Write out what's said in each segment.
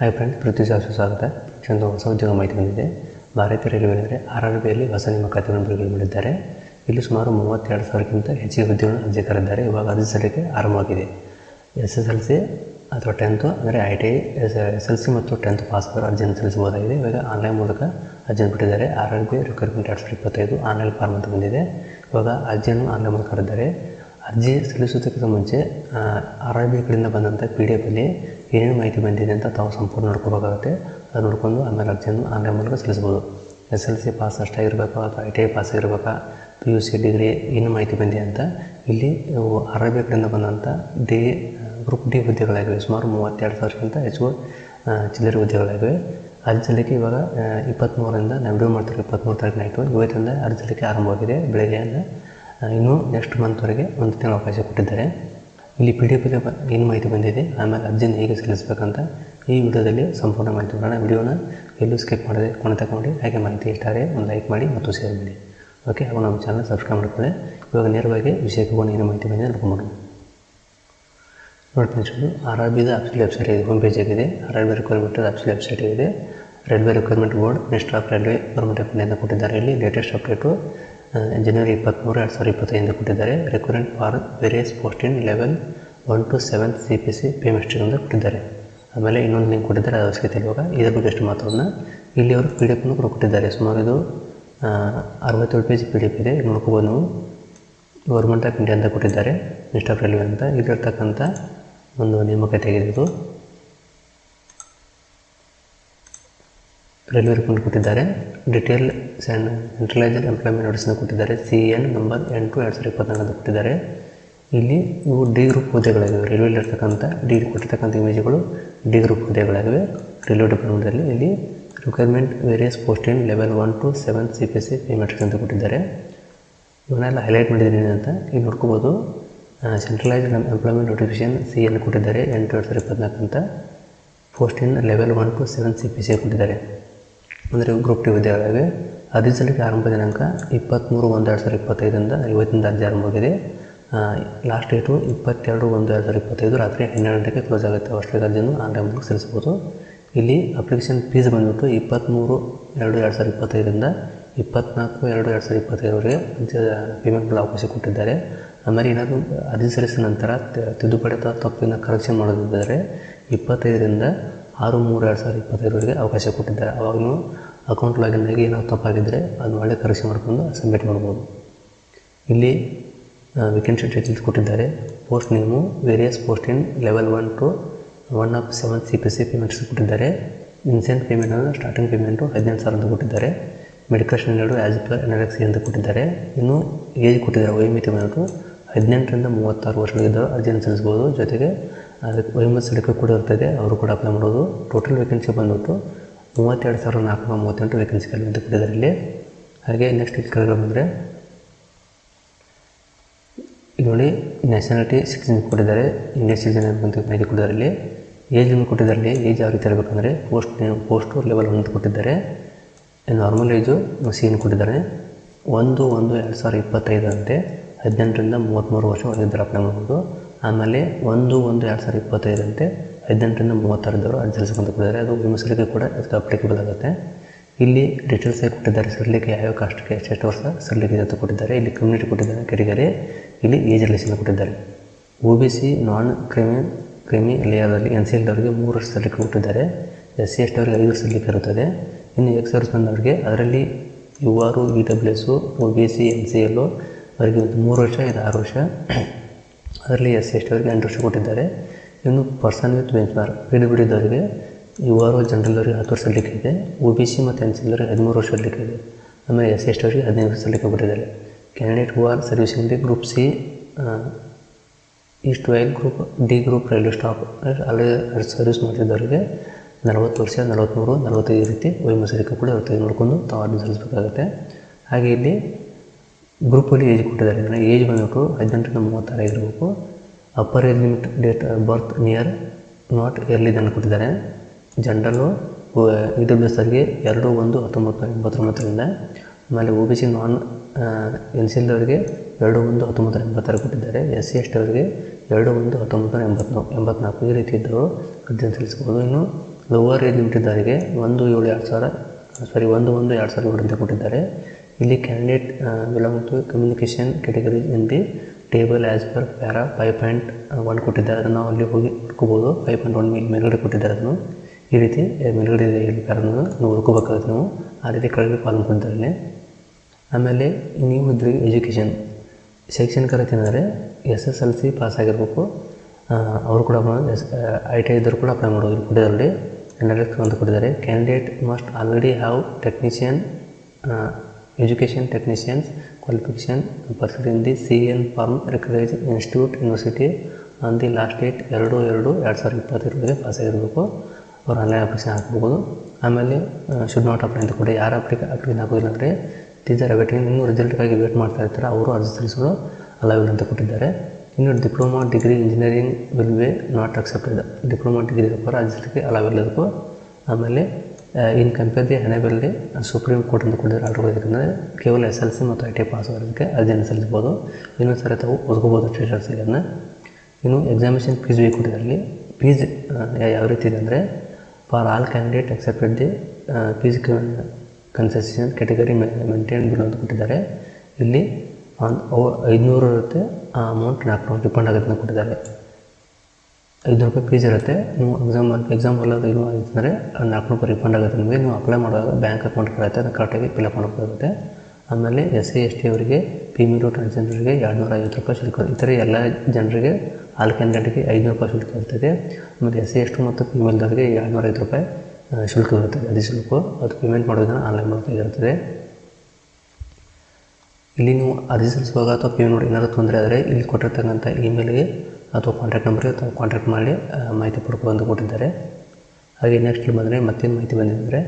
Hi friend ಪೃಥ್ವಿ ಶಾಸ್ತ್ರ ಸ್ವಾಗತ. ಚಂದ ಹೊಸ ಉದ್ಯೋಗ ಮಾಹಿತಿ ಬಂದಿದೆ. ಭಾರತೀಯ ರೈಲ್ವೆ ಅಂದರೆ ಆರ್ ಆರ್ ಬಿಯಲ್ಲಿ ಹೊಸ ನೇಮಕಾತಿಗಳನ್ನು ಬಿಡುಗಡೆ ಮಾಡಿದ್ದಾರೆ ಇಲ್ಲಿ ಸುಮಾರು ಮೂವತ್ತೆರಡು ಸಾವಿರಕ್ಕಿಂತ ಹೆಚ್ಚಿಗೆ ಹುದ್ದೆಗಳನ್ನು ಅರ್ಜಿ ಕರೆದಿದ್ದಾರೆ ಇವಾಗ ಅರ್ಜಿ ಸಲ್ಲಿಕೆ ಆರಂಭವಾಗಿದೆ. ಎಸ್ ಎಸ್ ಎಲ್ ಸಿ ಅಥವಾ ಟೆಂತು ಅಂದರೆ I T I S S L C ಮತ್ತು ಟೆಂತ್ ಪಾಸ್ ಆದರೂ ಅರ್ಜಿಯನ್ನು ಸಲ್ಲಿಸಬಹುದಾಗಿದೆ. ಇವಾಗ ಆನ್ಲೈನ್ ಮೂಲಕ ಅರ್ಜಿಯನ್ನು ಬಿಟ್ಟಿದ್ದಾರೆ. ಆರ್ ಆರ್ ಬಿ ರಿಕ್ವೈರ್ಮೆಂಟ್ ಎರಡು ಸಾವಿರದ ಇಪ್ಪತ್ತೈದು ಆನ್ಲೈನ್ ಫಾರ್ಮ್ ಅಂತ ಬಂದಿದೆ. ಇವಾಗ ಅರ್ಜಿಯನ್ನು ಆನ್ಲೈನ್ ಮೂಲಕ ಕರೆದಿದ್ದಾರೆ ಅರ್ಜಿ ಸಲ್ಲಿಸೋದಕ್ಕಿಂತ ಮುಂಚೆ ಆರ್ ಐ ಬಿ ಕಡೆಯಿಂದ ಬಂದಂಥ ಪಿ ಡಿ ಎಫಲ್ಲಿ ಏನೇನು ಮಾಹಿತಿ ಬಂದಿದೆ ಅಂತ ತಾವು ಸಂಪೂರ್ಣ ನೋಡ್ಕೋಬೇಕಾಗುತ್ತೆ. ಅದು ನೋಡಿಕೊಂಡು ಆಮೇಲೆ ಅರ್ಜಿಯನ್ನು ಆನ್ಲೈನ್ ಮೂಲಕ ಸಲ್ಲಿಸ್ಬೋದು ಎಸ್ ಎಲ್ ಸಿ ಪಾಸ್ ಅಷ್ಟಾಗಿರ್ಬೇಕಾ ಅಥವಾ ಐ ಟಿ ಐ ಪಾಸ್ ಆಗಿರ್ಬೇಕಾ? ಪಿ ಯು ಸಿ ಡಿಗ್ರಿ ಏನು ಮಾಹಿತಿ ಬಂದಿದೆ ಅಂತ ಇಲ್ಲಿ ಆರ್ ಐ ಬಿ ಕಡೆಯಿಂದ ಬಂದಂಥ ಡಿ ಗ್ರೂಪ್ ಡಿ ಹುದ್ದೆಗಳಾಗಿವೆ. ಸುಮಾರು ಮೂವತ್ತೆರಡು ಸಾವಿರಕ್ಕಿಂತ ಹೆಚ್ಚು ಚಿಲ್ಲರೆ ಹುದ್ದೆಗಳಾಗಿವೆ. ಅರ್ಜಿ ಸಲ್ಲಿಕೆ ಇವಾಗ ಇಪ್ಪತ್ತ್ಮೂರರಿಂದ ನಾವು ವಿಡಿಯೋ ಮಾಡ್ತಾರೆ ಇಪ್ಪತ್ತ್ಮೂರು ತಾರೀಕು ಇವತ್ತಿಂದ ಅರ್ಜಿ ಸಲ್ಲಿಕೆ ಆರಂಭವಾಗಿದೆ. ಬೆಳಗ್ಗೆಯಿಂದ ಇನ್ನೂ ನೆಕ್ಸ್ಟ್ ಮಂತ್ವರೆಗೆ ಒಂದು ತಿಂಗಳ ಅವಕಾಶ ಕೊಟ್ಟಿದ್ದಾರೆ. ಇಲ್ಲಿ ಪಿ ಡಿ ಎಫ್ ಏನು ಮಾಹಿತಿ ಬಂದಿದೆ, ಆಮೇಲೆ ಅರ್ಜಿನ ಹೇಗೆ ಸಲ್ಲಿಸಬೇಕಂತ ಈ ವಿಡಿಯೋದಲ್ಲಿ ಸಂಪೂರ್ಣ ಮಾಹಿತಿ ಕೊಡೋಣ. ವಿಡಿಯೋನ ಎಲ್ಲೂ ಸ್ಕಿಪ್ ಮಾಡದೆ ಕೊನೆ ತಗೊಂಡು ಹಾಗೆ ಮಾಹಿತಿ ಇಷ್ಟ ಆದರೆ ಒಂದು ಲೈಕ್ ಮಾಡಿ ಮತ್ತು ಶೇರ್ ಮಾಡಿ. ಓಕೆ ಹಾಗೂ ನಮ್ಮ ಚಾನಲ್ ಸಬ್ಸ್ಕ್ರೈಬ್ ಮಾಡ್ಕೊಳ್ಳಿ. ಇವಾಗ ನೇರವಾಗಿ ವಿಷಯಕ್ಕೆ ಏನು ಮಾಹಿತಿ ಬಂದಿದೆ ನೋಡ್ಕೊಂಡು ನೋಡಿ ಫ್ರೆಂಡ್ಸ್ ಇದು ಆರ್ ಆರ್ ಬಿದ ಅಫಿಷಿಯಲ್ ವೆಬ್ಸೈಟ್ ಇದೆ ಹೋಮ್ ಪೇಜ್ ಆಗಿದೆ. R R B requirement official website ಇದೆ. Railway requirement board minister of railway government of India ಕೊಟ್ಟಿದ್ದಾರೆ. ಇಲ್ಲಿ ಲೇಟೆಸ್ಟ್ ಅಪ್ಡೇಟು ಜನವರಿ ಇಪ್ಪತ್ತ್ಮೂರು ಎರಡು ಸಾವಿರದ ಇಪ್ಪತ್ತೈದು ಕೊಟ್ಟಿದ್ದಾರೆ. Recruitment for various post in level one two seven C P C pay mystery ಅಂತ ಕೊಟ್ಟಿದ್ದಾರೆ. ಆಮೇಲೆ ಇನ್ನೊಂದು ಲಿಂಕ್ ಕೊಟ್ಟಿದ್ದಾರೆ ಅವಶ್ಯಕತೆ ಇವಾಗ. ಇದ್ರ ಬಗ್ಗೆ ಎಷ್ಟು ಮಾತಾಡೋಣ. ಇಲ್ಲಿ ಅವರು ಪಿ ಡಿ ಎಫ್ನು ಕೂಡ ಕೊಟ್ಟಿದ್ದಾರೆ. ಸುಮಾರು ಇದು ಅರವತ್ತೇಳು ಪೇಜ್ ಪಿ ಡಿ ಎಫ್ ಇದೆ. ಇದು ನೋಡ್ಕೋಬೋದು ನಾವು. ಗೌರ್ಮೆಂಟ್ ಆಫ್ ಇಂಡಿಯಾ ಅಂತ ಕೊಟ್ಟಿದ್ದಾರೆ. ಮಿನಿಸ್ಟರ್ ರೈಲ್ವೆ ಅಂತ. ಇಲ್ಲಿರ್ತಕ್ಕಂಥ ಒಂದು ನೇಮಕಾತಿ ಆಗಿದೆ ರೈಲ್ವೆ ರಿಪೋರ್ಟ್ ಕೊಟ್ಟಿದ್ದಾರೆ. ಡಿಟೇಲ್ ಸೆಂಟ್ರಲೈಸರ್ ಎಂಪ್ಲಾಯ್ಮೆಂಟ್ ನೋಟಿಸ್ನ ಕೊಟ್ಟಿದ್ದಾರೆ. ಸಿ ಎನ್ ನಂಬರ್ ಎಂಟು, ಎರಡು ಸಾವಿರದ ಇಪ್ಪತ್ನಾಲ್ಕು ಅಂತ ಕೊಟ್ಟಿದ್ದಾರೆ ಇಲ್ಲಿ ಇವು ಡಿ ಗ್ರೂಪ್ ಹುದ್ದೆಗಳಾಗಿವೆ. ರೈಲ್ವೆಲಿ ಇರ್ತಕ್ಕಂಥ ಡಿ ಕೊಟ್ಟಿರ್ತಕ್ಕಂಥ ಇಮೇಜ್ಗಳು ಡಿ ಗ್ರೂಪ್ ಹುದ್ದೆಗಳಾಗಿವೆ. ರೈಲ್ವೆ ಡಿಪಾರ್ಟ್ಮೆಂಟಲ್ಲಿ ಇಲ್ಲಿ requirement various post in level one two seven C P C payments ಅಂತ ಕೊಟ್ಟಿದ್ದಾರೆ. ಇವನ್ನೆಲ್ಲ ಹೈಲೈಟ್ ಮಾಡಿದ್ದೀನಿ ಅಂತ ಈಗ ನೋಡ್ಕೋಬೋದು. Centralised employment notification C N ಕೊಟ್ಟಿದ್ದಾರೆ. ಎಂಟು, ಎರಡು ಸಾವಿರದ ಇಪ್ಪತ್ನಾಲ್ಕು ಅಂತ. Post in level one two seven C P C ಕೊಟ್ಟಿದ್ದಾರೆ. ಅಂದರೆ ಗ್ರೂಪ್ ಟಿ ವಿದ್ಯಾಲಯವೇ ಅಧಿಸಲಿಕ್ಕೆ ಆರಂಭ ದಿನಾಂಕ ಇಪ್ಪತ್ತ್ಮೂರು ಒಂದು ಎರಡು ಸಾವಿರದ ಇಪ್ಪತ್ತೈದರಿಂದ ಇವತ್ತಿಂದ ಅರ್ಜಿ ಆರಂಭವಾಗಿದೆ. ಲಾಸ್ಟ್ ಡೇಟು ಇಪ್ಪತ್ತೆರಡು ಒಂದು ಎರಡು ಸಾವಿರದ ಇಪ್ಪತ್ತೈದು ರಾತ್ರಿ ಹನ್ನೆರಡು ಗಂಟೆಗೆ ಕ್ಲೋಸ್ ಆಗುತ್ತೆ. ಅಷ್ಟೇ ಅರ್ಜಿಯನ್ನು ಆನ್ಲೈನ್ ಮೂಲಕ ಸಲ್ಲಿಸ್ಬೋದು ಇಲ್ಲಿ ಅಪ್ಲಿಕೇಶನ್ ಫೀಸ್ ಬಂದ್ಬಿಟ್ಟು ಇಪ್ಪತ್ತ್ಮೂರು ಎರಡು ಎರಡು ಸಾವಿರದ ಇಪ್ಪತ್ತೈದರಿಂದ ಇಪ್ಪತ್ನಾಲ್ಕು ಎರಡು ಎರಡು ಸಾವಿರದ ಇಪ್ಪತ್ತೈದರವರೆಗೆ ಪೇಮೆಂಟ್ ಅವಕಾಶ ಕೊಟ್ಟಿದ್ದಾರೆ. ಆಮೇಲೆ ಏನಾದರೂ ಅರ್ಜಿ ಸಲ್ಲಿಸಿದ ನಂತರ ತಿದ್ದುಪಡಿ ಅಥವಾ ತಪ್ಪಿನ ಕರೆಕ್ಷನ್ ಮಾಡೋದಿದ್ದರೆ ಇಪ್ಪತ್ತೈದರಿಂದ ಆರು ಮೂರು ಎರಡು ಸಾವಿರದ ಇಪ್ಪತ್ತೈದರವರೆಗೆ ಅವಕಾಶ ಕೊಟ್ಟಿದ್ದಾರೆ ಅವಾಗ ನೀವು ಅಕೌಂಟ್ ಆಗಿ ಏನಾದ್ರು ತಪ್ಪಾಗಿದ್ದರೆ ಅದನ್ನು ಒಳ್ಳೆ ಕರೆಕ್ಷನ್ ಮಾಡಿಕೊಂಡು ಸಬ್ಮಿಟ್ ಮಾಡ್ಬೋದು ಇಲ್ಲಿ ವೇಕೆನ್ಸಿ ಡೀಟೇಲ್ಸ್ ಕೊಟ್ಟಿದ್ದಾರೆ post name various post in level one two one of seven C P C payments ಕೊಟ್ಟಿದ್ದಾರೆ ಇನ್ಸೆಂಟ್ ಪೇಮೆಂಟ್ ಅಂದರೆ ಸ್ಟಾರ್ಟಿಂಗ್ ಪೇಮೆಂಟು ಹದಿನೆಂಟು ಸಾವಿರ ಅಂತ ಕೊಟ್ಟಿದ್ದಾರೆ medical standard as per C ಅಂತ ಕೊಟ್ಟಿದ್ದಾರೆ ಇನ್ನು ಏಜ್ ಕೊಟ್ಟಿದ್ದಾರೆ ವಯೋಮಿತಿ ಬಂದ್ಬಿಟ್ಟು ಹದಿನೆಂಟರಿಂದ ಮೂವತ್ತಾರು ವರ್ಷಗಳಿದ್ದ ಅರ್ಜಿಯನ್ನು ಸಲ್ಲಿಸ್ಬೋದು ಜೊತೆಗೆ ಅದಕ್ಕೆ ವಯೋಮಿತಿ ಸಲಿಕೆ ಕೂಡ ಇರ್ತದೆ. ಅವರು ಕೂಡ ಅಪ್ಲೈ ಮಾಡೋದು. ಟೋಟಲ್ ವೇಕೆನ್ಸಿ ಬಂದ್ಬಿಟ್ಟು ಮೂವತ್ತೆರಡು ಸಾವಿರದ ನಾಲ್ಕುನೂರ ಮೂವತ್ತೆಂಟು ವೇಕೆನ್ಸಿಗಳು ಅಂತ ಕೊಟ್ಟಿದ್ದಾರೆ ಇಲ್ಲಿ. ಹಾಗೆ ನೆಕ್ಸ್ಟ್ ಇಲ್ಲಿ ಕೆಳಗಡೆ ಬಂದರೆ ನೋಡಿ ನ್ಯಾಷನಾಲಿಟಿ ಸಿಟಿಜನ್ ಕೊಟ್ಟಿದ್ದಾರೆ. ಇಂಡಿಯನ್ ಸಿಟಿಜನ್ ಅಂತ ಮಾಹಿತಿ ಕೊಟ್ಟಿದ್ದಾರೆ ಇಲ್ಲಿ. ಏಜ್ ಲಿಮಿಟ್ ಕೊಟ್ಟಿದ್ದಾರೆ ಇಲ್ಲಿ. ಏಜ್ ಯಾವ ರೀತಿ ಇರಬೇಕಂದ್ರೆ ಪೋಸ್ಟ್ ಪೋಸ್ಟ್ ಲೆವೆಲ್ ಒಂದು ಅಂತ ಕೊಟ್ಟಿದ್ದಾರೆ. ನಾರ್ಮಲ್ ಏಜು ಸಿ ಕೊಟ್ಟಿದ್ದಾರೆ. ಒಂದು ಒಂದು, ಎರಡು ಸಾವಿರದ ಇಪ್ಪತ್ತೈದರಂತೆ ಹದಿನೆಂಟರಿಂದ ಮೂವತ್ತ್ಮೂರು ವರ್ಷ ಅಪ್ಲೈ ಮಾಡ್ಬೋದು ಆಮೇಲೆ ಒಂದು ಒಂದು, ಎರಡು ಸಾವಿರದ ಇಪ್ಪತ್ತೈದರಂತೆ ಹದಿನೆಂಟರಿಂದ ಮೂವತ್ತಾರದವರು ಅರ್ಜಿ ಸಲ್ಲಿಸ್ಕೊಂತ ಕೊಟ್ಟಿದ್ದಾರೆ ಅದು ವಿಮರ್ಶೆಗೆ ಕೂಡ ಅದಕ್ಕೆ ಅಪ್ಲಿಕೇಬಲ್ ಆಗುತ್ತೆ. ಇಲ್ಲಿ ಡೀಟೇಲ್ಸ್ ಆಗಿ ಕೊಟ್ಟಿದ್ದಾರೆ. ಸರಲಿಕ್ಕೆ ಯಾವ ಕಾಸ್ಟ್ಗೆ ಎಷ್ಟೆಷ್ಟು ವರ್ಷ ಸಲ್ಲಿಕೆ ಅಂತ ಕೊಟ್ಟಿದ್ದಾರೆ. ಇಲ್ಲಿ ಕಮ್ಯುನಿಟಿ ಕೊಟ್ಟಿದ್ದಾರೆ. ಕೆರಿಗರೆ ಇಲ್ಲಿ ಏಜ್ ರಿಲೇಷನ್ ಕೊಟ್ಟಿದ್ದಾರೆ. ಒ ಬಿ ಸಿ ನಾನ್ ಕ್ರಿಮಿ ಕ್ರಿಮಿ ಲೇಯರ್ದಲ್ಲಿ ಎನ್ ಸಿ ಎಲ್ದವರಿಗೆ ಮೂರು ವರ್ಷ ಸಲ್ಲಿಕೆ ಕೊಟ್ಟಿದ್ದಾರೆ. ಎಸ್ ಸಿ ಎಸ್ ಅವರಿಗೆ ಐದು ವರ್ಷ ಸರಲಿಕ್ಕೆ ಇರುತ್ತದೆ. ಇನ್ನು ಎಕ್ಸ್ ಸರ್ವಿಸ್ ಬಂದವರಿಗೆ ಅದರಲ್ಲಿ U R E W S O B C N C L ಅವರಿಗೆ ಒಂದು ಮೂರು ವರ್ಷ ಇದು, ಆರು ವರ್ಷ. ಅದರಲ್ಲಿ ಎಸ್ ಎಷ್ಟು ಅವರಿಗೆ ಎಂಟು ವರ್ಷ ಕೊಟ್ಟಿದ್ದಾರೆ. ಇನ್ನು person with benchmark P D U R O ಜನರಲ್ದವರಿಗೆ ಹತ್ತು ವರ್ಷ ಇದೆ ಒ ಬಿ ಸಿ ಮತ್ತು ಎನ್ ಸಿ ಎಲ್ದವರಿಗೆ ಹದಿಮೂರು ವರ್ಷ ಇದೆ ಆಮೇಲೆ ಎಸ್ ಎಷ್ಟು ಅವರಿಗೆ ಹದಿನೈದು ವರ್ಷ ಸಲ್ಲಿಕೆ ಕೊಟ್ಟಿದ್ದಾರೆ candidate who are servicing the group C erstwhile group, D group railway staff, ಅಲ್ಲಿ ಸರ್ವಿಸ್ ಮಾಡ್ತಿದ್ದವರಿಗೆ ನಲವತ್ತು ವರ್ಷ ನಲವತ್ತ್ಮೂರು ನಲವತ್ತೈದು ರೀತಿ ವೈಮಸರಿಕೆ ಕೂಡ ಇರುತ್ತೆ. ನೋಡ್ಕೊಂಡು ತಾವು ಅರ್ಜಿ ಸಲ್ಲಿಸಬೇಕಾಗುತ್ತೆ. ಹಾಗೆ ಇಲ್ಲಿ ಗ್ರೂಪಲ್ಲಿ ಏಜ್ ಕೊಟ್ಟಿದ್ದಾರೆ. ಅಂದರೆ ಏಜ್ ಬಂದ್ಬಿಟ್ಟು ಹದಿನೆಂಟರಿಂದ ಮೂವತ್ತಾರು ಇರಬೇಕು upper age limit date birth near not early ಅಂತ ಕೊಟ್ಟಿದ್ದಾರೆ. ಜನರಲ್ಲು ಇ ಡಬ್ಲ್ಯೂ ಎಸ್ ಅವರಿಗೆ ಎರಡು, ಒಂದು, ಹತ್ತೊಂಬತ್ತು, ಎಂಬತ್ತೊಂಬತ್ತರಿಂದ ಆಮೇಲೆ O B C non N C ಎಲ್ದವರಿಗೆ ಎರಡು, ಒಂದು ಹತ್ತೊಂಬತ್ತು ಎಂಬತ್ತಾರು ಕೊಟ್ಟಿದ್ದಾರೆ. ಎಸ್ ಸಿ ಎಸ್ ಅವರಿಗೆ ಎರಡು, ಒಂದು ಹತ್ತೊಂಬತ್ತು ಎಂಬತ್ನಾಲ್ಕು ಎಂಬತ್ನಾಲ್ಕು ಈ ರೀತಿ ಇದ್ದವರು ಅರ್ಜಿಯನ್ನು ಸಲ್ಲಿಸ್ಬೋದು ಇನ್ನು ಲೋವರ್ ಏಜ್ ಲಿಮಿಟ್ ಇದ್ದವರಿಗೆ ಒಂದು, ಏಳು, ಎರಡು ಸಾವಿರ ಸಾರಿ ಒಂದು ಒಂದು, ಎರಡು ಸಾವಿರ ಕೊಟ್ಟಿದ್ದಾರೆ. ಇಲ್ಲಿ candidate belong to communication category in table as per para five point one ಕೊಟ್ಟಿದ್ದಾರೆ. ಅದನ್ನು ನಾವು ಅಲ್ಲಿ ಹೋಗಿ ಹುಡ್ಕೋಬೋದು. ಫೈವ್ ಪಾಯಿಂಟ್ ಒನ್ ಮೇಲ್ಗಡೆ ಕೊಟ್ಟಿದ್ದಾರೆ ಅದನ್ನು. ಈ ರೀತಿ ಮೇಲ್ಗಡೆ ಇದೆ ಇಲ್ಲಿ ಪ್ಯಾರನ್ನು ನೀವು ಹುಡ್ಕೋಬೇಕಾಗುತ್ತೆ ನಾವು. ಆ ರೀತಿ ಕೆಳಗೆ ಕಾಲಮ್ ಕೊಟ್ಟಿದ್ದಾರೆ. ಆಮೇಲೆ ನೀವು ಇದ್ರಿ ಎಜುಕೇಷನ್ ಶೈಕ್ಷಣಿಕ ರೀತಿ ಅಂದರೆ S S L C pass ಆಗಿರಬೇಕು. ಅವರು ಕೂಡ ಎಸ್ ಐ ಟಿ ಐ ಇದ್ದರು ಕೂಡ ಅಪ್ಲೈ ಮಾಡೋದು ಕೊಟ್ಟಿದ್ದಾರೆ ಎನ್ ಎಲ್ ಎಕ್ಸ್ ಅಂತ ಕೊಟ್ಟಿದ್ದಾರೆ candidate must already have technician education technicians qualification percent in the C N form Institute institute university on the last date ಎರಡು ಎರಡು ಎರಡು ಸಾವಿರದ ಇಪ್ಪತ್ತೆರಡರಿಗೆ ಪಾಸ್ ಆಗಿರಬೇಕು. ಅವ್ರು ಆನ್ಲೈನ್ ಅಪ್ಲಿಕೇಶನ್ ಹಾಕ್ಬೋದು. ಆಮೇಲೆ ಶುಡ್ ನಾಟ್ ಅಪ್ಲೈ ಅಂತ ಕೊಡಿ. ಯಾರು ಅಪ್ಲಿಕ ಅಪ್ಲಿಕೇಶನ್ ಹಾಕೋದಿಲ್ಲ ಅಂದರೆ ಟೀಚರ್ ವೇಟಿಂಗ್ ಇನ್ನೂ ರಿಸಲ್ಟ್ಗಾಗಿ ವೇಟ್ ಮಾಡ್ತಾ ಇರ್ತಾರೆ. ಅವರು ಅರ್ಜಿ ಸಲ್ಲಿಸಲು ಅಲವಿಲ್ ಅಂತ ಕೊಟ್ಟಿದ್ದಾರೆ. ಇನ್ನು diploma degree engineering will be not accepted diploma degree ಇರೋರು ಅರ್ಜಿ ಸಲ್ಲಿಕೆ ಅಲವಿಲ್ ಅದಕ್ಕೂ ಆಮೇಲೆ ಇನ್ ಕಂಪೇರ್ ದಿ ಹಣೆಬಲ್ಲಿ ಸುಪ್ರೀಂ ಕೋರ್ಟ್ ಅಂತ ಕೊಟ್ಟಿದ್ದಾರೆ ಆರ್ಡರ್ ಯಾಕಂದರೆ ಕೇವಲ ಎಸ್ ಎಲ್ ಸಿ ಮತ್ತು ಐ ಟಿ ಪಾಸ್ ಆಗೋದಕ್ಕೆ ಅರ್ಜಿಯನ್ನು ಸಲ್ಲಿಸ್ಬೋದು ಇನ್ನೊಂದು ಸಾರಿ ತಾವು ಓದ್ಕೋಬೋದು ಟೀಚರ್ಸಿಗೆ ಇದನ್ನು ಇನ್ನು ಎಕ್ಸಾಮಿನೇಷನ್ ಫೀಸ್ ಬೇಕು ಕೊಟ್ಟಿದ್ದಾರೆ ಇಲ್ಲಿ ಫೀಸ್ ಯಾವ ರೀತಿ ಇದೆ ಅಂದರೆ for all candidate excepted the fees concession category maintain bill ಅಂತ ಕೊಟ್ಟಿದ್ದಾರೆ. ಇಲ್ಲಿ ಐದುನೂರು ಇರುತ್ತೆ, ಆ ಅಮೌಂಟ್ ನಾಲ್ಕುನೂರು ಡಿಪೆಂಡ್ ಆಗುತ್ತೆ ಕೊಟ್ಟಿದ್ದಾರೆ. ಐದುನೂರು ರೂಪಾಯಿ ಫೀಸ್ ಇರುತ್ತೆ. ನೀವು ಎಕ್ಸಾಮ್ ಎಕ್ಸಾಮ್ ಅಲ್ಲದ ಏನು ಅಂದರೆ ನಾಲ್ಕು ರೂಪಾಯಿ ರಿಫಂಡ್ ಆಗುತ್ತೆ ನಿಮಗೆ. ನೀವು ಅಪ್ಲೈ ಮಾಡುವಾಗ ಬ್ಯಾಂಕ್ ಅಕೌಂಟ್ ಇರುತ್ತೆ, ಅದನ್ನು ಕರೆಕ್ಟಾಗಿ ಫಿಲಪ್ ಮಾಡಬೇಕಾಗುತ್ತೆ ಆಮೇಲೆ ಎಸ್ ಸಿ ಎಸ್ ಟಿ ಅವರಿಗೆ ಫಿಮೇಲು ಟ್ರಾನ್ಸ್ಜೆಂಡರ್ಗೆ ಎರಡುನೂರ ಐವತ್ತು ರೂಪಾಯಿ ಶುಲ್ಕ ಇತರೆ ಎಲ್ಲ ಜನರಿಗೆ ಆಲ್ ಕ್ಯಾಂಡಿಡೇಟ್ಗೆ ಐದುನೂರು ರೂಪಾಯಿ ಶುಲ್ಕ ಇರ್ತದೆ. ಆಮೇಲೆ ಎಸ್ ಸಿ ಎಸ್ ಟಿ ಮತ್ತು ಫಿಮೇಲ್ದವರಿಗೆ ಎರಡುನೂರ ಐವತ್ತು ರೂಪಾಯಿ ಶುಲ್ಕ ಇರುತ್ತೆ. ಅದೇ ಶುಲ್ಕ. ಅದು ಪೇಮೆಂಟ್ ಮಾಡೋದನ್ನು ಆನ್ಲೈನ್ ಮಾಡಬೇಕಾಗಿರುತ್ತದೆ ಇಲ್ಲಿ ನೀವು ಅರ್ಜಿ ಸಲ್ಲಿಸುವಾಗ ಅಥವಾ ಪೇಮೆಂಟ್ ಮಾಡಿ ಏನಾದರೂ ತೊಂದರೆ ಆದರೆ ಇಲ್ಲಿ ಕೊಟ್ಟಿರ್ತಕ್ಕಂಥ ಇಮೇಲ್ಗೆ ಅಥವಾ ಕಾಂಟ್ಯಾಕ್ಟ್ ನಂಬರ್ಗೆ ತಾವು ಕಾಂಟ್ಯಾಕ್ಟ್ ಮಾಡಿ ಮಾಹಿತಿ ಪಡ್ಕೊಂಡು ಕೊಟ್ಟಿದ್ದಾರೆ. ಹಾಗೆ ನೆಕ್ಸ್ಟ್ ಬಂದರೆ ಮತ್ತೇನು ಮಾಹಿತಿ ಬಂದಿದ್ದರೆ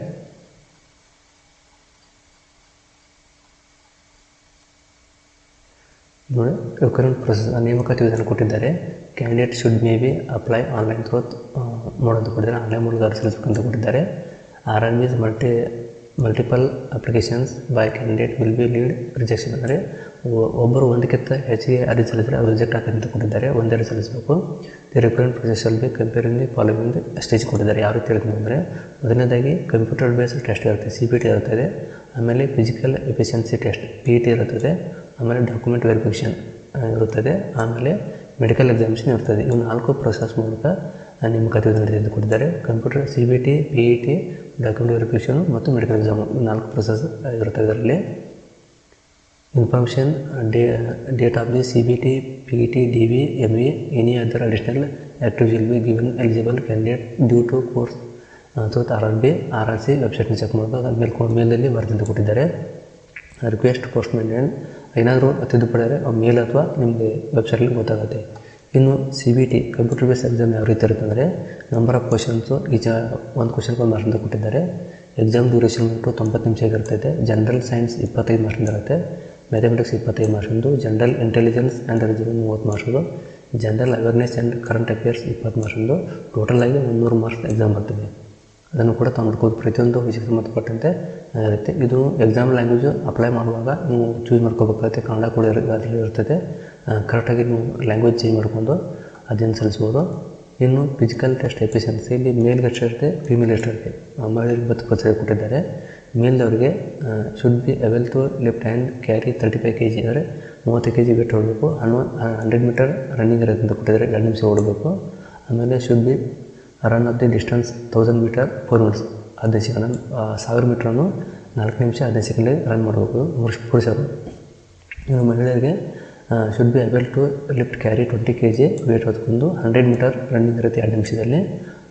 ನೋಡಿ ಕರೆಂಟ್ ಪ್ರೊಸೆಸ್ ನೇಮಕಾತಿ ವಿಧಾನ ಕೊಟ್ಟಿದ್ದಾರೆ. Candidate should may be apply online through ಮಾಡೋದು ಕೊಟ್ಟಿದ್ದಾರೆ. ಆನ್ಲೈನ್ ಮೂಲಕ ಅರ್ಜಿ ಸಲ್ಲಿಸಬೇಕಂತ ಕೊಟ್ಟಿದ್ದಾರೆ R R B's multi multiple applications by candidate will be lead rejection ಅಂದರೆ ಒಬ್ಬರು ಒಂದಕ್ಕಿಂತ ಹೆಚ್ಚಿಗೆ ಅರ್ಜಿ ಸಲ್ಲಿಸಿದರೆ ಅವರು ರಿಜೆಕ್ಟ್ ಆಗ್ತದೆ ಅಂತ ಕೊಟ್ಟಿದ್ದಾರೆ. ಒಂದೇ ಅರ್ಜಿ ಸಲ್ಲಿಸಬೇಕು ದಿ ರಿಕ್ರೂಟ್ಮೆಂಟ್ ಪ್ರೊಸೆಸ್ ಅಲ್ಲಿ ದಿ ಫಾಲೋವಿಂಗ್ ಸ್ಟೇಜ್ ಕೊಟ್ಟಿದ್ದಾರೆ. ಯಾವ ರೀತಿ ಅಂದರೆ, ಮೊದಲನೇದಾಗಿ ಕಂಪ್ಯೂಟರ್ ಬೇಸ್ಡ್ ಟೆಸ್ಟ್ ಇರುತ್ತೆ ಸಿ ಬಿ ಟಿ ಇರುತ್ತದೆ ಆಮೇಲೆ physical efficiency test P T ಇರುತ್ತದೆ ಆಮೇಲೆ ಡಾಕ್ಯುಮೆಂಟ್ ವೆರಿಫಿಕೇಷನ್ ಇರುತ್ತದೆ ಆಮೇಲೆ ಮೆಡಿಕಲ್ ಎಕ್ಸಾಮಿನೇಷನ್ ಇರ್ತದೆ. ಇವು ನಾಲ್ಕು ಪ್ರೊಸೆಸ್ ಮೂಲಕ ನಿಮ್ಮ ಕಥೆ ಕೊಟ್ಟಿದ್ದಾರೆ computer C B T P E T document verification ಮತ್ತು ಮೆಡಿಕಲ್ ಎಕ್ಸಾಮ್ ನಾಲ್ಕು ಪ್ರೊಸೆಸ್ ಇರುತ್ತೆ ಇದರಲ್ಲಿ. Information day date of the C B T P T D V M V any other additional active will be given eligible candidate due to course ಅಥವಾ R R B R R C ವೆಬ್ಸೈಟ್ನ check ಮಾಡ್ಬೋದು. ಅದು ಮೇಲೆ ಮೇಲಲ್ಲಿ ಬರ್ದಿಂದ ಕೊಟ್ಟಿದ್ದಾರೆ. Request post maintain ಏನಾದರೂ ತಿದ್ದುಪಡಿದರೆ ಮೇಲ್ ಅಥವಾ ನಿಮಗೆ ವೆಬ್ಸೈಟಲ್ಲಿ ಗೊತ್ತಾಗುತ್ತೆ. ಇನ್ನು C B T computer base exam ಯಾವ ರೀತಿ ಇರುತ್ತೆ ಅಂದರೆ ನಂಬರ್ ಆಫ್ ಕ್ವಶನ್ಸು ಈಚ ಒಂದು ಕ್ವಶನ್ಗೆ ಒಂದು ಮಾರ್ಕ್ಸ್ ಅಂತ ಕೊಟ್ಟಿದ್ದಾರೆ. ಎಕ್ಸಾಮ್ ಡ್ಯೂರೇಷನ್ ಬಂದು ತೊಂಬತ್ತು ನಿಮಿಷ ಇರ್ತೈತೆ ಜನರಲ್ ಸೈನ್ಸ್ ಇಪ್ಪತ್ತೈದು ಮಾರ್ಕ್ಸಿಂದ ಇರುತ್ತೆ. ಮ್ಯಾಥಮೆಟಿಕ್ಸ್ ಇಪ್ಪತ್ತೈದು ಮಾರ್ಕ್ಸಿಂದು ಜನರಲ್ ಇಂಟೆಲಿಜೆನ್ಸ್ ಆ್ಯಂಡ್ ರಿಜನ್ ಮೂವತ್ತು marks general awareness and current affairs ಇಪ್ಪತ್ತು ಮಾರ್ಕ್ಸಿಂದು ಆಗಿ ಮುನ್ನೂರು ಮಾರ್ಕ್ಸ್ ಎಕ್ಸಾಮ್ ಬರ್ತಿದೆ. ಅದನ್ನು ಕೂಡ ತಾವು ನೋಡ್ಕೋದು ಪ್ರತಿಯೊಂದು ವಿಷಯಕ್ಕೆ ಸಂಬಂಧಪಟ್ಟಂತೆ ಇರುತ್ತೆ ಇದು ಎಕ್ಸಾಮ್ ಲ್ಯಾಂಗ್ವೇಜು ಅಪ್ಲೈ ಮಾಡುವಾಗ ನೀವು ಚೂಸ್ ಮಾಡ್ಕೋಬೇಕಾಗುತ್ತೆ ಕನ್ನಡ ಕೂಡ ಅದರಲ್ಲಿ ಇರ್ತದೆ ಕರೆಕ್ಟಾಗಿ ನೀವು ಲ್ಯಾಂಗ್ವೇಜ್ ಚೇಂಜ್ ಮಾಡ್ಕೊಂಡು ಅದನ್ನು ಸಲ್ಲಿಸ್ಬೋದು. ಇನ್ನು ಫಿಸಿಕಲ್ ಟೆಸ್ಟ್ ಎಫಿಷಿಯನ್ಸಿ ಇಲ್ಲಿ ಮೇಲ್ಗೆ ಎಷ್ಟಿರುತ್ತೆ ಫಿಮೇಲ್ ಎಷ್ಟಿರುತ್ತೆ ಮಹಿಳೆಯರಿಗೆ ಇಪ್ಪತ್ತು ಪರ್ಸೆಂಟ್ ಕೊಟ್ಟಿದ್ದಾರೆ. ಮೇಲ್ದವರಿಗೆ should be able to left hand carry thirty five K G ಅಂದರೆ ಮೂವತ್ತು ಕೆ ಜಿ ಬಿಟ್ಟು ಹೊಡಬೇಕು ಹನ್ನೊ ಹಂಡ್ರೆಡ್ ಮೀಟರ್ ರನ್ನಿಂಗ್ ಇರುತ್ತೆ ಅಂತ ಕೊಟ್ಟಿದ್ದಾರೆ, ಎರಡು ನಿಮಿಷ ಓಡಬೇಕು. ಆಮೇಲೆ should be run of the distance thousand metre four minutes ಹದಿನೈದು ಸೆಕೆಂಡ್ ಸಾವಿರ ಮೀಟ್ರನ್ನು ನಾಲ್ಕು ನಿಮಿಷ ಹದಿನೈದು ಸೆಕೆಂಡಲ್ಲಿ ರನ್ ಮಾಡಬೇಕು ಪುರುಷ ಪುರುಷರು. ಇನ್ನು ಮಹಿಳೆಯರಿಗೆ should be able to lift carry twenty K G weight ಹೊತ್ಕೊಂಡು ಹಂಡ್ರೆಡ್ ಮೀಟರ್ ರನ್ನಿಂಗ್ ಇರುತ್ತೆ ಎರಡು ನಿಮಿಷದಲ್ಲಿ.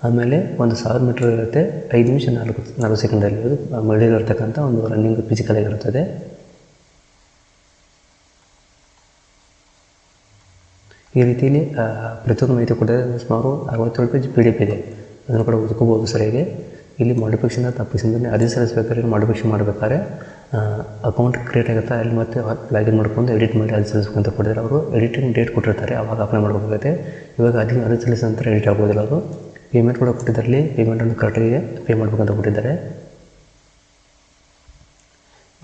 ಆಮೇಲೆ ಒಂದು ಸಾವಿರ ಮೀಟರ್ ಇರುತ್ತೆ ಐದು ನಿಮಿಷ ನಾಲ್ಕು ನಾಲ್ಕು ಸೆಕೆಂಡಲ್ಲಿ ಅದು ಮಹಿಳೆಯಲ್ಲಿರ್ತಕ್ಕಂಥ ಒಂದು ರನ್ನಿಂಗ್ ಫಿಸಿಕಲ್ ಆಗಿರುತ್ತದೆ ಈ ರೀತಿಯಲ್ಲಿ ಪ್ರತಿಯೊಂದು ಮಾಹಿತಿ ಕೊಟ್ಟಿದ್ದಾರೆ ಸುಮಾರು ಅರವತ್ತೇಳು ಪೇಜ್ ಪಿ ಡಿ ಎಫ್ ಇದೆ. ಅದನ್ನು ಕೂಡ ಓದ್ಕೋಬೋದು ಸರಿಯಾಗಿ. ಇಲ್ಲಿ ಮಾಡಿಫಿಕೇಷನ್ ತಪ್ಪಿಸಿದ್ರೆ ಅರ್ಜಿ ಸಲ್ಲಿಸ್ಬೇಕಾದ್ರೆ ಮಾಡಿಫಿಕೇಷನ್ ಮಾಡಬೇಕಾದ್ರೆ ಅಕೌಂಟ್ ಕ್ರಿಯೇಟ್ ಆಗುತ್ತೆ, ಅಲ್ಲಿ ಮತ್ತೆ ಲಾಗಿನ್ ಮಾಡ್ಕೊಂಡು ಎಡಿಟ್ ಮಾಡಿ ಅರ್ಜಿ ಅಂತ ಕೊಟ್ಟಿದ್ದಾರೆ. ಅವರು ಎಡಿಟಿಂಗ್ ಡೇಟ್ ಕೊಟ್ಟಿರ್ತಾರೆ, ಅವಾಗ ಅಪ್ಲೈ ಮಾಡಬೇಕಾಗುತ್ತೆ. ಇವಾಗ ಅರ್ಜಿ ಅರ್ಜಿ ಸಲ್ಲಿಸಿದ ನಂತರ ಎಡಿಟ್ ಆಗ್ಬೋದಿಲ್ಲ ಅವರು ಪೇಮೆಂಟ್ ಕೂಡ ಕೊಟ್ಟಿದ್ದಾರೆ ಇಲ್ಲಿ ಪೇಮೆಂಟನ್ನು ಕರೆಕ್ಟಾಗಿ ಪೇ ಮಾಡಬೇಕಂತ ಕೊಟ್ಟಿದ್ದಾರೆ.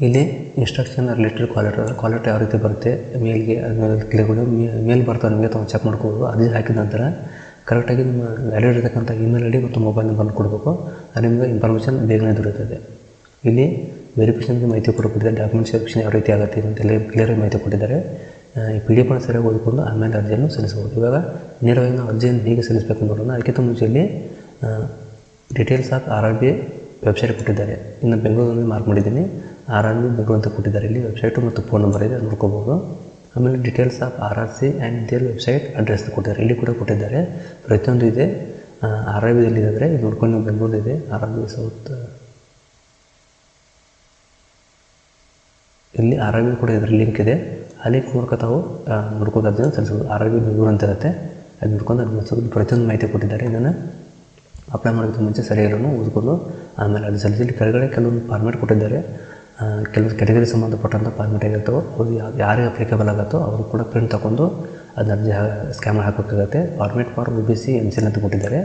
ಇಲ್ಲಿ ಇನ್ಸ್ಟ್ರಕ್ಷನ್ ರಿಲೇಟೆಡ್ ಕ್ವಾಲಿಟಿ ಕ್ವಾಲಿಟಿ ಯಾವ ರೀತಿ ಬರುತ್ತೆ, ಮೇಲ್ಗೆ ಅದನ್ನೆಲ್ಲ ಮಾಡಿ ಮೇಲ್ ಬರ್ತಾರೆ ನಿಮಗೆ ತಾವು ಚೆಕ್ ಮಾಡ್ಕೋಬೋದು. ಅರ್ಜಿ ಹಾಕಿದ ನಂತರ ಕರೆಕ್ಟಾಗಿ ನಿಮ್ಮ ವ್ಯಾಲಿಡ್ ಇರತಕ್ಕಂಥ ಇಮೇಲ್ ಐ ಡಿ ಮತ್ತು ಮೊಬೈಲ್ ನಂಬರ್ನ ಕೊಡಬೇಕು. ಅದು ನಿಮಗೆ ಇನ್ಫಾರ್ಮೇಷನ್ ಬೇಗನೆ ದೊರೆಯುತ್ತದೆ. ಇಲ್ಲಿ ವೆರಿಫಿಕೇಷನ್ ಮಾಹಿತಿ ಕೂಡ ಕೊಟ್ಟಿದ್ದಾರೆ ಡಾಕ್ಯುಮೆಂಟ್ಸ್ ವೆರಿಫಿಕೇಷನ್ ಯಾವ ರೀತಿ ಆಗುತ್ತೆ ಅಂತೆಲ್ಲ ಕ್ಲಿಯರ್ ಮಾಹಿತಿ ಕೊಟ್ಟಿದ್ದಾರೆ. ಈ ಪಿ ಡಿ ಎಫ್ ಸರಿಯಾಗಿ ಓದಿಕೊಂಡು ಆಮೇಲೆ ಅರ್ಜಿಯನ್ನು ಸಲ್ಲಿಸಬಹುದು. ಇವಾಗ ನೇರವಾಗಿ ನಾವು ಅರ್ಜಿಯನ್ನು ಹೇಗೆ ಸಲ್ಲಿಸಬೇಕು ನೋಡೋಣ. ಅದಕ್ಕಿಂತ ಮುಂಚೆ ಇಲ್ಲಿ details of R R B website ಕೊಟ್ಟಿದ್ದಾರೆ. ಇನ್ನು ಬೆಂಗಳೂರಲ್ಲಿ ಮಾರ್ಕ್ ಮಾಡಿದ್ದೀನಿ. ಆರ್ ಆರ್ ಬಿ ಬೆಂಗಳೂರು ಅಂತ ಕೊಟ್ಟಿದ್ದಾರೆ. ಇಲ್ಲಿ ವೆಬ್ಸೈಟು ಮತ್ತು ಫೋನ್ ನಂಬರ್ ಇದೆ ನೋಡ್ಕೋಬೋದು ಆಮೇಲೆ details of R R C and their website address ಕೊಟ್ಟಿದ್ದಾರೆ. ಇಲ್ಲಿ ಕೂಡ ಕೊಟ್ಟಿದ್ದಾರೆ. ಪ್ರತಿಯೊಂದು ಇದೆ. ಆರ್ ಆರ್ ಬಿದಲ್ಲಿ ಇದ್ದರೆ ಇದು ನೋಡ್ಕೊಂಡು ಬೆಂಗಳೂರು ಇದೆ. ಆರ್ ಆರ್ ಬಿ ಸೌತ್ ಇಲ್ಲಿ ಆರ್ ಕೂಡ ಇದ್ರ ಲಿಂಕ್ ಇದೆ. ಅಲ್ಲಿ ಲಿಂಕ್ ಮೂಲಕ ತಾವು ನೋಡ್ಕೊಂಡು ಅದನ್ನು ಸಲ್ಲಿಸ್ಬೋದು ಆರ್ ಅಂತ ಇರುತ್ತೆ. ಅದು ನೋಡ್ಕೊಂಡು ಅದನ್ನ ಸ್ವಲ್ಪ ಪ್ರತಿಯೊಂದು ಮಾಹಿತಿ ಕೊಟ್ಟಿದ್ದಾರೆ. ಇದನ್ನು ಅಪ್ಲೈ ಮಾಡೋದಕ್ಕೆ ಮುಂಚೆ ಸರಿಯಾಗಿರೋನು ಓದ್ಕೊಂಡು, ಆಮೇಲೆ ಅದು ಇಲ್ಲಿ ಕೆಳಗಡೆ ಕೆಲವೊಂದು ಫಾರ್ಮೇಟ್ ಕೊಟ್ಟಿದ್ದಾರೆ. ಕೆಲವೊಂದು ಕೆಲವು ಕೆಟಗರಿ ಸಂಬಂಧಪಟ್ಟಂಥ ಫಾರ್ಮೇಟ್ ಆಗಿರ್ತವೆ. ಅದು ಯಾರಿಗೆ ಅಪ್ಲಿಕೇಬಲ್ ಆಗುತ್ತೋ ಅವರು ಕೂಡ ಪ್ರಿಂಟ್ ತಗೊಂಡು ಅದನ್ನ ಅರ್ಜಿ ಸ್ಕ್ಯಾನ್ ಹಾಕಬೇಕಾಗತ್ತೆ. Format for O B C M C ಅಂತ ಕೊಟ್ಟಿದ್ದಾರೆ.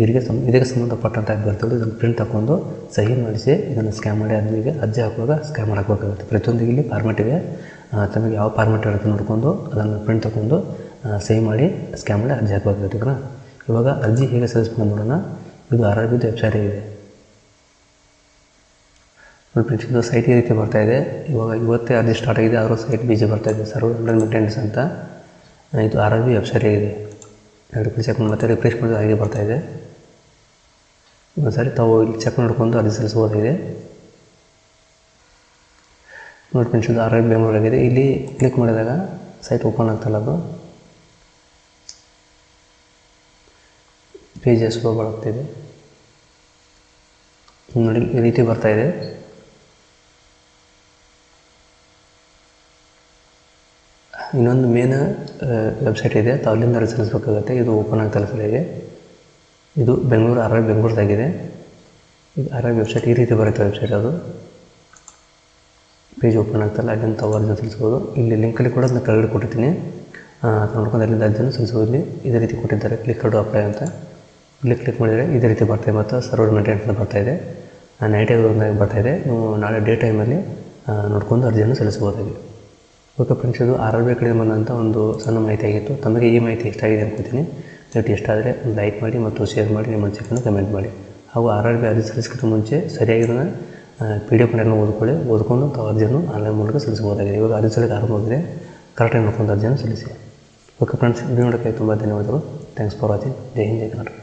ಇವರಿಗೆ ಸಂ, ಇದಕ್ಕೆ ಸಂಬಂಧಪಟ್ಟಂಥ ಅಭ್ಯರ್ಥಿಗಳು ಇದನ್ನು ಪ್ರಿಂಟ್ ತಗೊಂಡು ಸಹಿ ಮಾಡಿಸಿ ಇದನ್ನು ಸ್ಕ್ಯಾನ್ ಮಾಡಿ ಅದರಿಗೆ ಅರ್ಜಿ ಹಾಕುವಾಗ ಸ್ಕ್ಯಾನ್ ಮಾಡಬೇಕಾಗುತ್ತೆ ಪ್ರತಿಯೊಂದು ಇಲ್ಲಿ ಫಾರ್ಮೆಟ್ ಇವೆ ತಮಗೆ ಯಾವ ಫಾರ್ಮೆಟ್ ಇರುತ್ತೆ ನೋಡಿಕೊಂಡು ಅದನ್ನು ಪ್ರಿಂಟ್ ತಗೊಂಡು ಸಹಿ ಮಾಡಿ ಸ್ಕ್ಯಾನ್ ಮಾಡಿ ಅರ್ಜಿ ಹಾಕಬೇಕಾಗುತ್ತೆ ಇವಾಗ ಅರ್ಜಿ ಹೇಗೆ ಸಲ್ಲಿಸ್ಬೇಕು ನೋಡೋಣ. ಇದು ಆರ್ ಆರ್ ಬಿದು ವೆಬ್ಸೈಟ್ ಇದೆ. ಫ್ರೆಂಡ್ಸ್ ಇದು ಸೈಟ್ ಈ ರೀತಿ ಬರ್ತಾ ಇದೆ. ಇವಾಗ ಇವತ್ತೇ ಅರ್ಜಿ ಸ್ಟಾರ್ಟ್ ಆಗಿದೆ, ಆದರೂ ಸೈಟ್ ಬಿಜಿ ಬರ್ತಾ ಇದೆ. ಸರ್ವರ್ ಅಂಡರ್ ಮೇಂಟೆನೆನ್ಸ್ ಅಂತ. ಇದು ಆರ್ ಆರ್ ಬಿ ವೆಬ್ಸೈಟ್ ಇದೆ. ಎರಡು ಚೆಕ್ ಮಾಡಿ ಮತ್ತೆ ರಿಫ್ರೆಶ್ ಮಾಡಿದ್ರೆ ಹಾಗೆ ಬರ್ತಾ ಇದೆ. ಒಂದು ಸಾರಿ ತಾವು ಇಲ್ಲಿ ಚೆಕ್ ಮಾಡ್ಕೊಂಡು ಅರ್ಜಿ ಸಲ್ಲಿಸಬಹುದಾಗಿದೆ ನೋಡಿ ಫ್ರೆಂಡ್ಸ್ ಇದು ಆರ್ ಬೆಂಗಳೂರಾಗಿದೆ ಇಲ್ಲಿ ಕ್ಲಿಕ್ ಮಾಡಿದಾಗ ಸೈಟ್ ಓಪನ್ ಆಗ್ತಲ್ಲ ಅದು. ಪೇಜ್ ಸ್ಲೋ ನೋಡಿ ಈ ರೀತಿ ಬರ್ತಾ ಇದೆ. ಇನ್ನೊಂದು ಮೇನ್ ವೆಬ್ಸೈಟ್ ಇದೆ. ತಾವು ಅಲ್ಲಿಂದ ಸಲ್ಲಿಸಬೇಕಾಗುತ್ತೆ ಇದು ಓಪನ್ ಆಗ್ತಾ ಸರಿಯಾಗಿ. ಇದು ಬೆಂಗಳೂರು ಆರ್ ಆರ್ ಬೆಂಗಳೂರದಾಗಿದೆ. ಇದು ಆರ್ ಐ ವೆಬ್ಸೈಟ್ ಈ ರೀತಿ ಬರುತ್ತೆ ವೆಬ್ಸೈಟ್ ಅದು. ಪೇಜ್ ಓಪನ್ ಆಗ್ತಲ್ಲ ಅಲ್ಲಿಂದ ತವರ್ಜನ್ನು ತಿಳಿಸ್ಬೋದು. ಇಲ್ಲಿ ಲಿಂಕಲ್ಲಿ ಕೂಡ ಅದನ್ನ ಕೆಳಗಡೆ ಕೊಟ್ಟಿರ್ತೀನಿ. ನೋಡ್ಕೊಂಡು ಅಲ್ಲಿಂದ ಅರ್ಜಿಯನ್ನು ತಿಳಿಸ್ಬೋದು ಇಲ್ಲಿ. ಇದೇ ರೀತಿ ಕೊಟ್ಟಿದ್ದಾರೆ ಕ್ಲಿಕ್ ಟು ಅಪ್ಲೈ ಅಂತ. ಇಲ್ಲಿ ಕ್ಲಿಕ್ ಮಾಡಿದರೆ ಇದೇ ರೀತಿ ಬರ್ತಾ ಇದೆ ಮತ್ತು ಸರ್ವರ್ ಮೇಂಟೆನೆನ್ಸ್ ಅಂತ ಬರ್ತಾ ಇದೆ. ನೈಟ್ ಬರ್ತಾ ಇದೆ. ನೀವು ನಾಳೆ ಡೇ ಟೈಮಲ್ಲಿ ನೋಡ್ಕೊಂಡು ಅರ್ಜಿಯನ್ನು ಸಲ್ಲಿಸ್ಬೋದಾಗಿ ಓಕೆ ಫ್ರೆಂಡ್ಸ್ ಇದು ಆರ್ ಆರ್ ಬಿ ಕಡೆ ಬಂದಂಥ ಒಂದು ಸಣ್ಣ ಮಾಹಿತಿ ಆಗಿತ್ತು. ತಮಗೆ ಈ ಮಾಹಿತಿ ಇಷ್ಟ ಆಗಿದೆ ಅನ್ಕೋತೀನಿ. ದಯವಿಟ್ಟು ಇಷ್ಟ ಆದರೆ ಲೈಕ್ ಮಾಡಿ ಮತ್ತು ಶೇರ್ ಮಾಡಿ ನಿಮ್ಮ ಅನಿಸಿಕೆಯನ್ನು ಕಮೆಂಟ್ ಮಾಡಿ. ಹಾಗೂ ಆರ್ ಆರ್ ಬಿ ಅರ್ಜಿ ಸಲ್ಲಿಸೋಕ್ಕಿಂತ ಮುಂಚೆ ಸರಿಯಾಗಿರೋನ ಪಿ ಡಿ ಎಫ್ನೆಲ್ಲ ಓದ್ಕೊಳ್ಳಿ. ಓದ್ಕೊಂಡು ತಾವು ಅರ್ಜಿಯನ್ನು ಆನ್ಲೈನ್ ಮೂಲಕ ಸಲ್ಲಿಸಬಹುದಾಗಿದೆ. ಇವಾಗ ಅರ್ಜಿ ಸಲ್ಲಿಕೆ ಆರಂಭವಾಗಿದೆ ಕರೆಕ್ಟಾಗಿ ನೋಡ್ಕೊಂಡು ಅರ್ಜಿಯನ್ನು ಸಲ್ಲಿಸಿ. ಓಕೆ ಫ್ರೆಂಡ್ಸ್ ವಿಡಿಯೋ ನೋಡೋಕ್ಕೆ ತುಂಬ ಧನ್ಯವಾದಗಳು. ಥ್ಯಾಂಕ್ಸ್ ಫಾರ್ ವಾಚಿಂಗ್ ಜೈ ಹಿಂದ್, ಜೈ ಕರ್ನಾಟಕ.